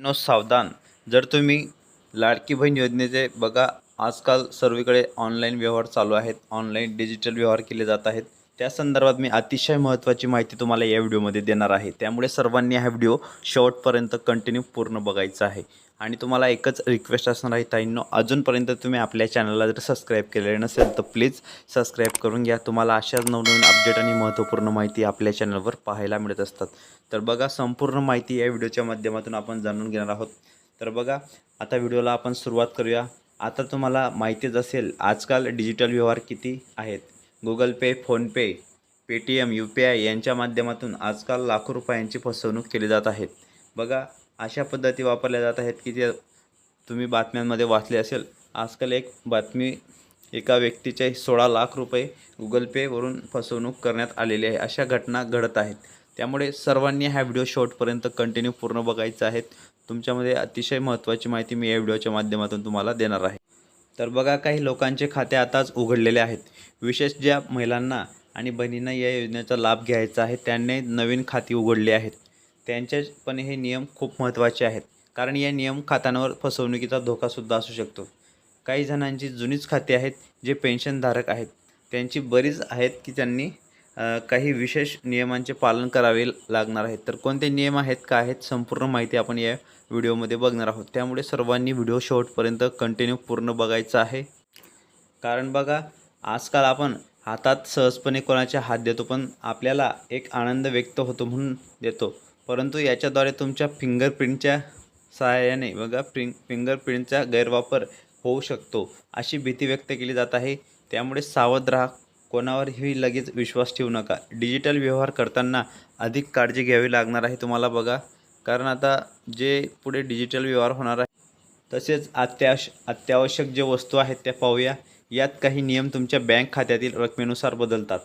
No सावधान. जर तुम्ही लाडकी बहीण योजनेचे बघा आजकाल सर्वीकडे ऑनलाईन व्यवहार चालू आहेत ऑनलाईन डिजिटल व्यवहार केले जात आहेत. त्या संदर्भात मी अतिशय महत्त्वाची माहिती तुम्हाला या व्हिडिओमध्ये देणार आहे. त्यामुळे सर्वांनी हा व्हिडिओ शेवटपर्यंत कंटिन्यू पूर्ण बघायचा आहे. आणि तुम्हाला एकच रिक्वेस्ट असणार आहे ताईंनो अजूनपर्यंत तुम्ही आपल्या चॅनलला जर सबस्क्राईब केलेले नसेल तर प्लीज सबस्क्राईब करून घ्या. तुम्हाला अशाच नवनवीन अपडेट आणि महत्त्वपूर्ण माहिती आपल्या चॅनलवर पाहायला मिळत असतात. तर बघा संपूर्ण माहिती या व्हिडिओच्या माध्यमातून आपण जाणून घेणार आहोत. तर बघा आता व्हिडिओला आपण सुरुवात करूया. आता तुम्हाला माहितीच असेल आजकाल डिजिटल व्यवहार किती आहेत? Google Pay PhonePe Paytm U P I यांच्या माध्यमातून आजकाल लाखो रुपयांची फसवणूक केली जात आहेत बघा अशा पद्धती वापरल्या जात आहेत की जे तुम्ही बातम्यांमध्ये वाचले असेल. आजकाल एक बातमी एका व्यक्तीचे सोळा लाख रुपये गुगल पेवरून फसवणूक करण्यात आलेली आहे. अशा घटना घडत आहेत. त्यामुळे सर्वांनी हा व्हिडिओ शॉर्टपर्यंत कंटिन्यू पूर्ण बघायचा आहे. तुमच्यामध्ये अतिशय महत्त्वाची माहिती मी या व्हिडिओच्या माध्यमातून तुम्हाला देणार आहे. तर बघा काही लोकांचे खाते आताच उघडलेले आहेत. विशेष ज्या महिलांना आणि बहिणींना या योजनेचा लाभ घ्यायचा आहे त्यांनी नवीन खाती उघडली आहेत. त्यांच्या पण हे नियम खूप महत्त्वाचे आहेत. कारण या नियम खात्यांवर फसवणुकीचा धोकासुद्धा असू शकतो. काही जणांची जुनीच खाती आहेत जे पेन्शनधारक आहेत. त्यांची बरीच आहेत की त्यांनी काही विशेष नियमांचे पालन करावे लागणार आहेत. तर कोणते नियम आहेत का आहेत संपूर्ण माहिती आपण या व्हिडिओमध्ये बघणार आहोत. त्यामुळे सर्वांनी व्हिडिओ शेवटपर्यंत कंटिन्यू पूर्ण बघायचं आहे. कारण बघा आजकाल आपण हातात सहजपणे कोणाच्या हात देतो पण आपल्याला एक आनंद व्यक्त होतो म्हणून देतो. परंतु याच्याद्वारे तुमच्या फिंगरप्रिंटच्या सहाय्याने बघा प्रिं फिंगरप्रिंटचा गैरवापर होऊ शकतो अशी भीती व्यक्त केली जात आहे. त्यामुळे सावध राहा. कोणावरही लगेच विश्वास ठेवू नका. डिजिटल व्यवहार करताना अधिक काळजी घ्यावी लागणार आहे तुम्हाला बघा. कारण आता जे पुढे डिजिटल व्यवहार होणार आहे तसेच अत्यावश अत्यावश्यक जे वस्तू आहेत त्या पाहूया. यात काही नियम तुमच्या बँक खात्यातील रकमेनुसार बदलतात.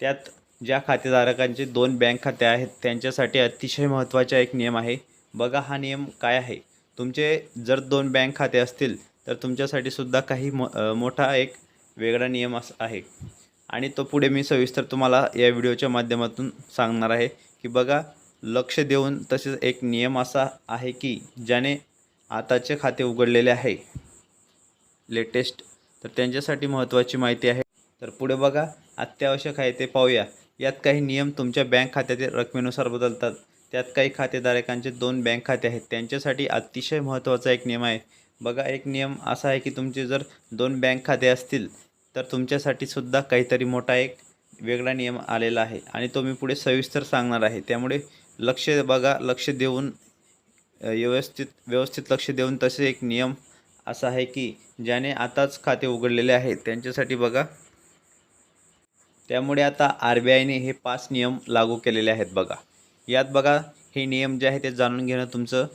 त्यात ज्या खातेधारकांचे दोन बँक खाते आहेत त्यांच्यासाठी अतिशय महत्त्वाचा एक नियम आहे. बघा हा नियम काय आहे. तुमचे जर दोन बँक खाते असतील तर तुमच्यासाठी सुद्धा काही मो मोठा एक वेगळा नियम अस आहे. आणि तो पुढे मी सविस्तर तुम्हाला या व्हिडिओच्या माध्यमातून सांगणार आहे की बघा लक्ष देऊन तसेच एक नियम असा आहे की ज्याने आताचे खाते उघडलेले आहे. लेटेस्ट. तर त्यांच्यासाठी महत्त्वाची माहिती आहे. तर पुढे बघा अत्यावश्यक आहे ते पाहूया. यात काही नियम तुमच्या बँक खात्यातील रकमेनुसार बदलतात. त्यात काही खातेधारकांचे दोन बँक खाते आहेत. त्यांच्यासाठी अतिशय महत्त्वाचा एक नियम आहे. बघा एक नियम असा आहे की तुमचे जर दोन बँक खाते असतील तर तुमच्यासाठी सुद्धा काहीतरी मोठा एक वेगळा नियम आलेला आहे आणि तो मी पुढे सविस्तर सांगणार आहे. त्यामुळे लक्ष बघा लक्ष देऊन व्यवस्थित व्यवस्थित लक्ष देऊन तसे एक नियम असा आहे की ज्याने आताच खाते उघडलेले आहेत. त्यांच्यासाठी बघा त्यामुळे आता आर बी आयने हे पाच नियम लागू केलेले आहेत बघा. यात बघा हे नियम जे आहे ते जाणून घेणं तुमचं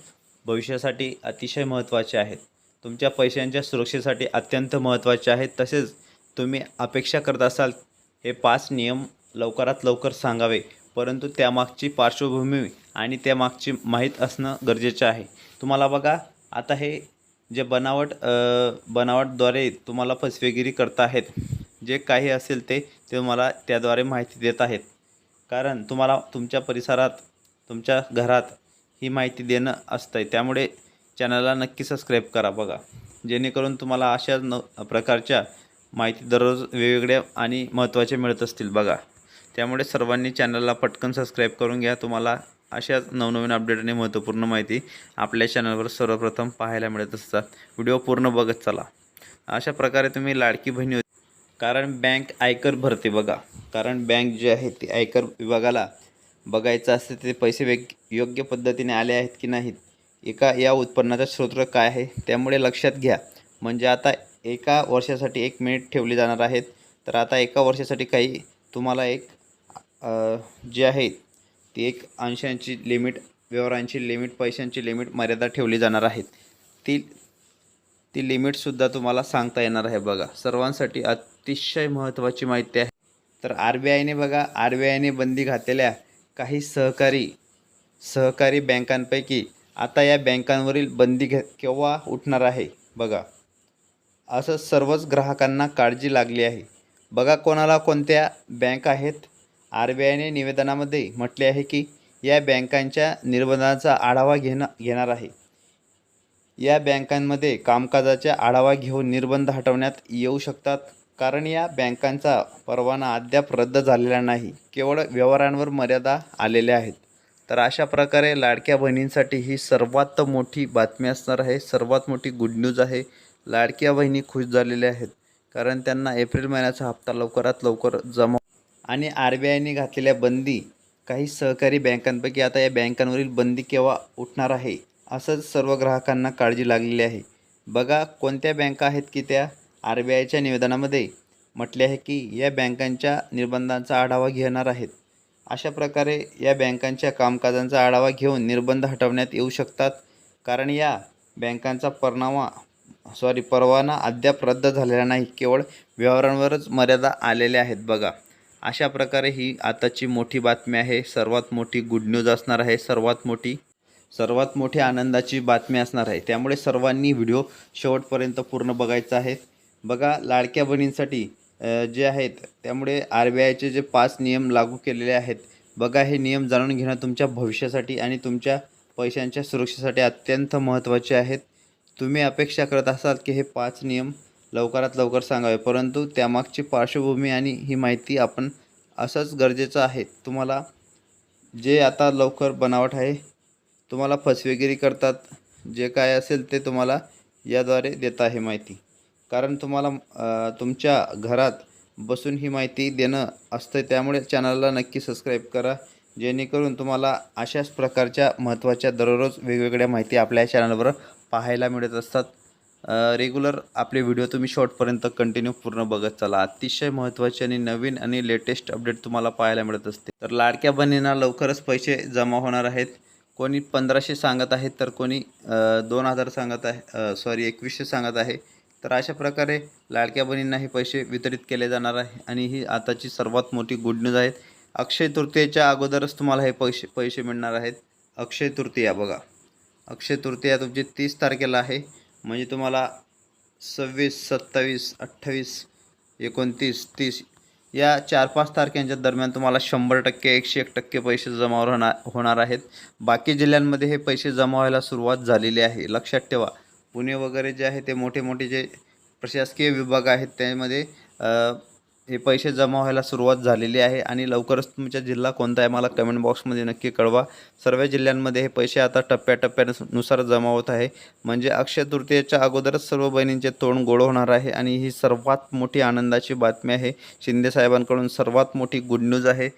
भविष्यासाठी अतिशय महत्त्वाचे आहेत. तुमच्या पैशांच्या सुरक्षेसाठी अत्यंत महत्त्वाचे आहेत. तसेच तुम्ही अपेक्षा करत असाल हे पाच नियम लवकरात लवकर सांगावे. परंतु त्यामागची पार्श्वभूमी आणि त्यामागची माहीत असणं गरजेचं आहे. तुम्हाला बघा आता हे जे बनावट बनावटद्वारे तुम्हाला फसवेगिरी करत आहेत जे काही असेल ते ते तुम्हाला त्याद्वारे माहिती देत आहेत. कारण तुम्हाला तुमच्या परिसरात तुमच्या घरात ही माहिती देणं असतं आहे त्यामुळे चॅनलला नक्की सबस्क्राईब करा बघा. जेणेकरून तुम्हाला अशा न प्रकारच्या माहिती दररोज वेगवेगळ्या आणि महत्त्वाच्या मिळत असतील बघा. त्यामुळे सर्वांनी चॅनलला पटकन सबस्क्राईब करून घ्या. तुम्हाला अशाच नवनवीन अपडेट आणि महत्त्वपूर्ण माहिती आपल्या चॅनलवर सर्वप्रथम पाहायला मिळत असतात. व्हिडिओ पूर्ण बघत चला. अशा प्रकारे तुम्ही लाडकी बहिणी कारण बँक आयकर भरते बघा. कारण बँक जे आहे ती आयकर विभागाला बघायचं असते ते पैसे वेग योग्य पद्धतीने आले आहेत की नाहीत? एका या उत्पन्नाचा स्रोत काय आहे? त्यामुळे लक्षात घ्या. म्हणजे आता एका वर्षासाठी एक मिनिट ठेवली जाणार आहेत. तर आता एका वर्षासाठी काही तुम्हाला एक जे आहे ती एक अंशांची लिमिट व्यवहारांची लिमिट पैशांची लिमिट मर्यादा ठेवली जाणार आहेत. ती ती लिमिटसुद्धा तुम्हाला सांगता येणार आहे बघा. सर्वांसाठी अतिशय महत्त्वाची माहिती आहे. तर आर बी आयने बघा आर बी आयने बंदी घातलेल्या काही सहकारी सहकारी बँकांपैकी आता या बँकांवरील बंदी घ केव्हा उठणार आहे बघा. असं सर्वच ग्राहकांना काळजी लागली आहे. बघा कोणाला कोणत्या बँक आहेत. आर बी आयने निवेदनामध्ये म्हटले आहे की या बँकांच्या निर्बंधांचा आढावा घेणं घेणार आहे. या बँकांमध्ये कामकाजाचा आढावा घेऊन निर्बंध हटवण्यात येऊ शकतात. कारण या बँकांचा परवाना अद्याप रद्द झालेला नाही. केवळ व्यवहारांवर मर्यादा आलेल्या आहेत. तर अशा प्रकारे लाडक्या बहिणींसाठी ही सर्वात मोठी बातमी असणार आहे. सर्वात मोठी गुड न्यूज आहे. लाडक्या बहिणी खुश झालेल्या आहेत. कारण त्यांना एप्रिल महिन्याचा हप्ता लवकरात लवकर जमा आणि आर बी आयने घातलेल्या बंदी काही सहकारी बँकांपैकी आता या बँकांवरील बंदी केव्हा उठणार आहे? असंच सर्व ग्राहकांना काळजी लागलेली आहे. बघा कोणत्या बँका आहेत की त्या आर बी आयच्या निवेदनामध्ये? म्हटले आहे की या बँकांच्या निर्बंधांचा आढावा घेणार आहेत. अशा प्रकारे या बँकांच्या कामकाजांचा आढावा घेऊन निर्बंध हटवण्यात येऊ शकतात. कारण या बँकांचा परनावा सॉरी परवाना अद्याप रद्द झालेला नाही. केवळ व्यवहारांवरच मर्यादा आलेल्या आहेत. बघा अशा प्रकारे ही आताची मोठी बातमी आहे. सर्वात मोठी गुड न्यूज असणार आहे. सर्वात मोठी सर्वात मोठी आनंदाची बातमी असणार आहे. त्यामुळे सर्वांनी व्हिडिओ शेवटपर्यंत पूर्ण बघायचा आहे. बघा लाडक्या बहिणींसाठी जे आहेत त्यामुळे आर बी आयचे जे पाच नियम लागू केलेले आहेत बघा हे नियम जाणून घेणं तुमच्या भविष्यासाठी आणि तुमच्या पैशांच्या सुरक्षेसाठी अत्यंत महत्त्वाचे आहेत. तुम्ही अपेक्षा करत असाल की हे पाच नियम लवकरात लवकर सांगावे परंतु त्यामागची पार्श्वभूमी आणि ही माहिती आपण असंच गरजेचं आहे. तुम्हाला जे आता लवकर बनावट आहे तुम्हाला फसवेगिरी करतात. जे काय असेल ते तुम्हाला याद्वारे देत आहे माहिती. कारण तुम्हाला तुमच्या घरात बसून ही माहिती देणं असतं त्यामुळे चॅनलला नक्की सबस्क्राईब करा. जेणेकरून तुम्हाला अशाच प्रकारच्या महत्त्वाच्या दररोज वेगवेगळ्या माहिती आपल्या चॅनलवर पाहायला मिळत असतात. रेग्युलर आपले व्हिडिओ तुम्ही शॉर्टपर्यंत कंटिन्यू पूर्ण बघत चला. अतिशय महत्त्वाचे आणि नवीन आणि लेटेस्ट अपडेट तुम्हाला पाहायला मिळत असते. तर लाडक्या बहिणींना लवकरच पैसे जमा होणार आहेत. कोणी पंधराशे सांगत आहेत तर कोणी दोन हजार सांगत आहे सॉरी एकवीसशे सांगत आहे. तर अशा प्रकारे लाडक्या बहिणींना हे पैसे वितरित केले जाणार आहे आणि ही आताची सर्वात मोठी गुड न्यूज आहे अक्षय तृतीयेच्या अगोदरच तुम्हाला हे पैसे पैसे मिळणार आहेत. अक्षय तृतीया बघा. अक्षय तृतीया तुमची तीस तारखेला आहे. म्हणजे तुम्हाला सव्वीस सत्तावीस अठ्ठावीस एकोणतीस तीस या चार पाच तारखेच्या दरम्यान तुम्हाला शंभर टक्के एकशे एक टक्के पैसे जमा होणार होणार आहेत. बाकी जिल्ह्यांमध्ये हे पैसे जमा व्हायला सुरुवात झालेली आहे. लक्षात ठेवा पुणे वगैरे जे आहे ते मोठे मोठे जे प्रशासकीय विभाग आहेत त्यामध्ये हे पैसे जमा व्हायला सुरुवात झालेली आहे आणि लवकरच तुमचा जिल्हा कोणता आहे मला कमेंट बॉक्समध्ये नक्की कळवा. सर्व जिल्ह्यांमध्ये हे पैसे आता टप्प्याटप्प्यानुसार जमा होत आहे. म्हणजे अक्षय तृतीयेच्या अगोदरच सर्व बहिणींचे तोंड गोड होणार आहे आणि ही सर्वात मोठी आनंदाची बातमी आहे. शिंदे साहेबांकडून सर्वात मोठी गुड न्यूज आहे.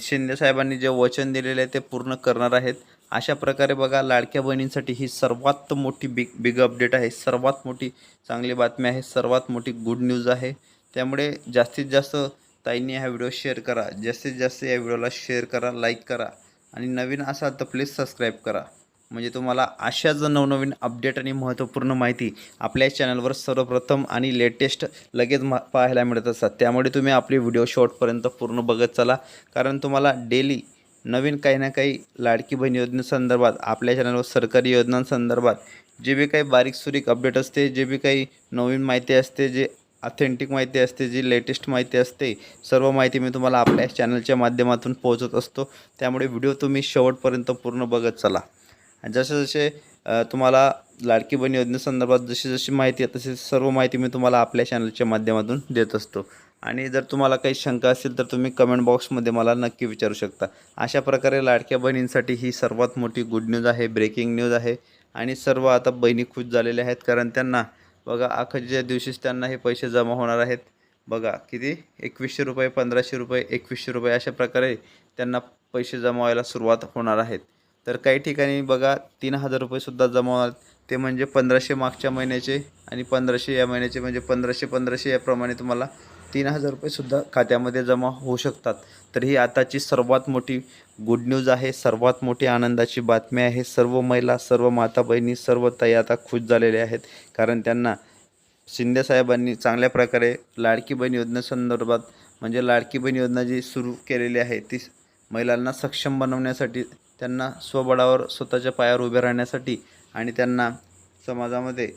शिंदे साहेबांनी जे वचन दिलेले आहे ते पूर्ण करणार आहेत. अशा प्रकारे बघा लाडक्या बहिणींसाठी ही सर्वात मोठी बिग बिग अपडेट आहे. सर्वात मोठी चांगली बातमी आहे. सर्वात मोठी गुड न्यूज आहे. त्यामुळे जास्तीत जास्त ताईंनी हा व्हिडिओ शेअर करा. जास्तीत जास्त या व्हिडिओला शेअर करा लाईक करा आणि नवीन असाल तर प्लीज सबस्क्राईब करा. म्हणजे तुम्हाला अशाच नवनवीन अपडेट आणि महत्त्वपूर्ण माहिती आपल्या चॅनलवर सर्वप्रथम आणि लेटेस्ट लगेच मा पाहायला मिळत असतात. त्यामुळे तुम्ही आपली व्हिडिओ शॉर्टपर्यंत पूर्ण बघत चला. कारण तुम्हाला डेली नवीन काही ना काही लाडकी बहीण योजनेसंदर्भात आपल्या चॅनलवर सरकारी योजनांसंदर्भात जे बी काही बारीक सुरीक अपडेट असते जे बी काही नवीन माहिती असते जे ऑथेंटिक माहिती असते जी लेटेस्ट माहिती असते सर्व माहिती मी तुम्हाला आपल्या चॅनलच्या माध्यमातून पोहोचत असतो. त्यामुळे व्हिडिओ तुम्ही शेवटपर्यंत पूर्ण बघत चला. जसे जसे तुम्हाला लाडकी बहीण योजनेसंदर्भात जशी जशी माहिती आहे तशी सर्व माहिती मी तुम्हाला आपल्या चॅनलच्या माध्यमातून देत असतो. आणि जर तुम्हाला काही शंका असेल तर तुम्ही कमेंट बॉक्समध्ये मला नक्की विचारू शकता. अशा प्रकारे लाडक्या बहिणींसाठी ही सर्वात मोठी गुड न्यूज आहे ब्रेकिंग न्यूज आहे. आणि सर्व आता बहिणी खुश झालेल्या आहेत कारण त्यांना बघा अखेरच्या दिवशीच त्यांना हे पैसे जमा होणार आहेत. बघा किती? एकवीसशे रुपये पंधराशे रुपये एकवीसशे रुपये अशा प्रकारे त्यांना पैसे जमा व्हायला सुरुवात होणार आहेत. तर काही ठिकाणी बघा तीन हजार रुपयेसुद्धा जमा ते म्हणजे पंधराशे मागच्या महिन्याचे आणि पंधराशे या महिन्याचे म्हणजे पंधराशे पंधराशे याप्रमाणे तुम्हाला तीन हजार रुपयेसुद्धा खात्यामध्ये जमा होऊ शकतात. तर ही आताची सर्वात मोठी गुड न्यूज आहे सर्वात मोठी आनंदाची बातमी आहे सर्व महिला सर्व माता बहिणी सर्व ताई आता खुश झालेल्या आहेत. कारण त्यांना शिंदेसाहेबांनी चांगल्या प्रकारे लाडकी बहीण योजनेसंदर्भात म्हणजे लाडकी बहीण योजना जी सुरू केलेली आहे ती महिलांना सक्षम बनवण्यासाठी त्यांना स्वबळावर स्वतःच्या पायावर उभे राहण्यासाठी आणि त्यांना समाजामध्ये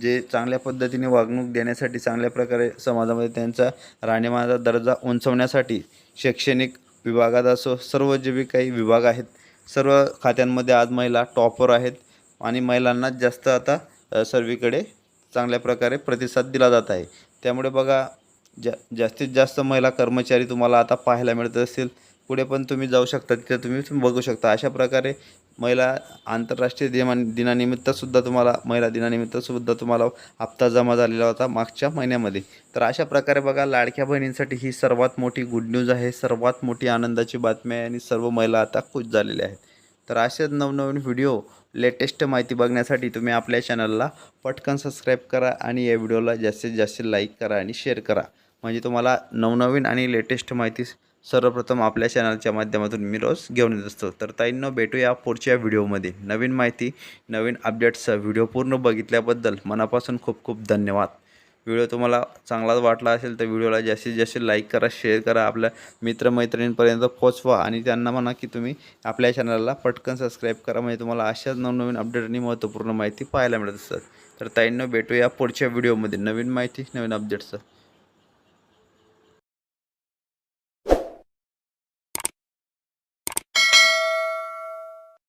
जे चांगल्या पद्धतीने वागणूक देण्यासाठी चांगल्या प्रकारे समाजामध्ये त्यांचा राहणीमानाचा दर्जा उंचवण्यासाठी शैक्षणिक विभागात असो सर्व जे बी काही विभाग आहेत सर्व खात्यांमध्ये आज महिला टॉपर आहेत आणि महिलांना जास्त आता सर्वीकडे चांगल्या प्रकारे प्रतिसाद दिला जात आहे. त्यामुळे बघा जा जास्तीत जास्त महिला कर्मचारी तुम्हाला आता पाहायला मिळत असतील पुढे पण तुम्ही जाऊ शकता तिथे तुम्ही बघू शकता. अशा प्रकारे महिला आंतरराष्ट्रीय दिमा दिनानिमित्तसुद्धा तुम्हाला महिला दिनानिमित्तसुद्धा तुम्हाला हप्ता जमा झालेला होता मागच्या महिन्यामध्ये. तर अशा प्रकारे बघा लाडक्या बहिणींसाठी ही सर्वात मोठी गुड न्यूज आहे सर्वात मोठी आनंदाची बातमी आहे आणि सर्व महिला आता खुश झालेल्या आहेत. तर असेच नवनवीन व्हिडिओ लेटेस्ट माहिती बघण्यासाठी तुम्ही आपल्या चॅनलला पटकन सबस्क्राईब करा आणि या व्हिडिओला जास्तीत जास्त लाईक करा आणि शेअर करा. म्हणजे तुम्हाला नवनवीन आणि लेटेस्ट माहिती सर्वप्रथम आपल्या चॅनलच्या माध्यमातून मी रोज घेऊन येत असतो. तर ताईंनो भेटूया पुढच्या व्हिडिओमध्ये. नवीन माहिती नवीन अपडेट्सचा व्हिडिओ पूर्ण बघितल्याबद्दल मनापासून खूप खूप धन्यवाद. व्हिडिओ तुम्हाला चांगलाच वाटला असेल तर व्हिडिओला जास्तीत जास्त लाईक करा शेअर करा आपल्या मित्रमैत्रिणींपर्यंत पोचवा आणि त्यांना म्हणा की तुम्ही आपल्या चॅनलला पटकन सबस्क्राईब करा. म्हणजे तुम्हाला अशाच नवनवीन अपडेट आणि महत्त्वपूर्ण माहिती पाहायला मिळत असतात. तर ताईंनो भेटूया पुढच्या व्हिडिओमध्ये. नवीन माहिती नवीन अपडेट्सचं